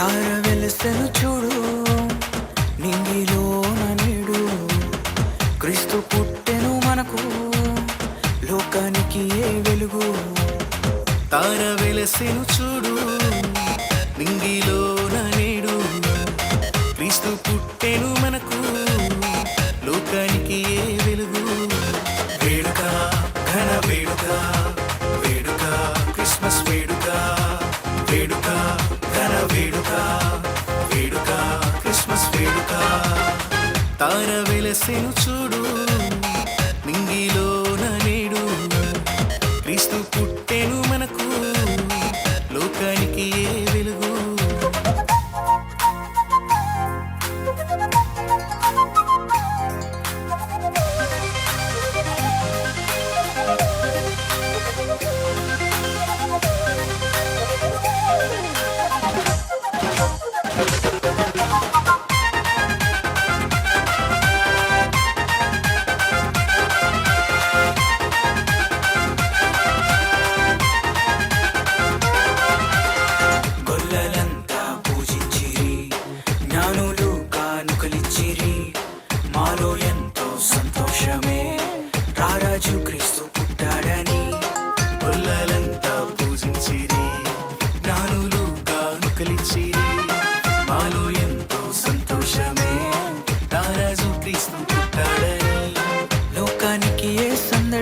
వెలసెను చూడు నింగిలోన నేడు క్రీస్తు పుట్టెను మనకు లోకానికి ఏ వెలుగు? తార వెలసెను చూడు నింగిలోన నేడు క్రీస్తు పుట్టెను మనకు వెలసెను చూడు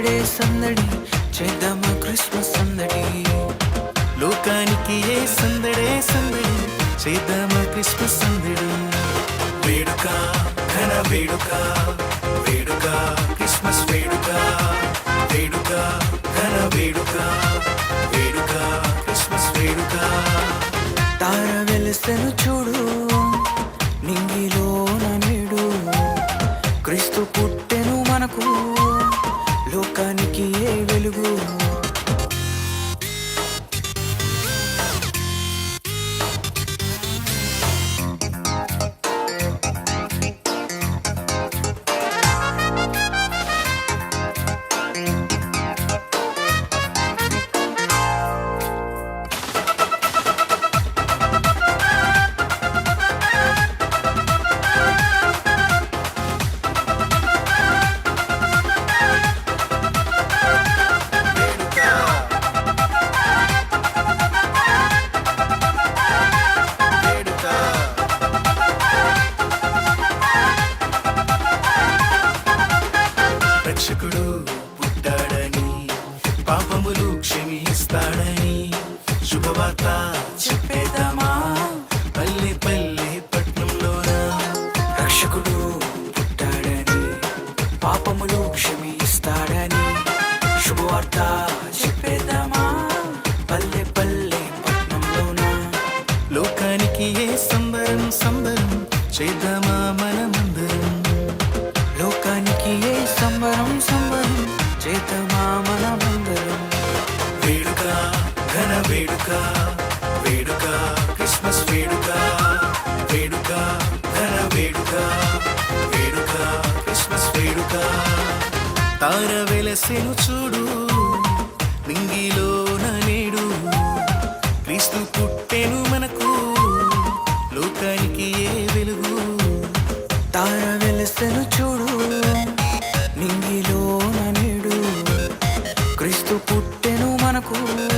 సందడే సందడి చేద్దామా క్రిస్మస్ సందడి. లోకానికి ఏ సందడే సందడి చేద్దామా క్రిస్మస్ సందడి. వేడుక ఘన వేడుక వేడుక క్రిస్మస్ వేడుక వేడుక ఘన వేడుక వేడుక క్రిస్మస్ వేడుక. తార వెలసెను చూడు నింగిలోన నేడు. క్రీస్తు పుట్టెను మనకు లోకానికి ఏ వెలుగు? వస్తాడని శుభవార్త చెప్పేద్దామా? పల్లె పల్లె పట్నంలోన రక్షకుడు పుట్టాడని పాపములు క్షమిస్తాడని శుభవార్త చెప్పేద్దామా? పల్లె పల్లె పట్నంలోనా లోకానికి ఏ సంబరం సంబరం చేద్దామా మనం వేడుక ఘన వేడుక వేడుక క్రిస్మస్ వేడుక వేడుక ఘన వేడుక వేడుక క్రిస్మస్ వేడుక. తార వెలసెను చూడు నింగిలోన నేడు క్రీస్తు పుట్టెను మనకు లోకానికి ఏ వెలుగు. తార వెలసెను చూడు పుట్టెను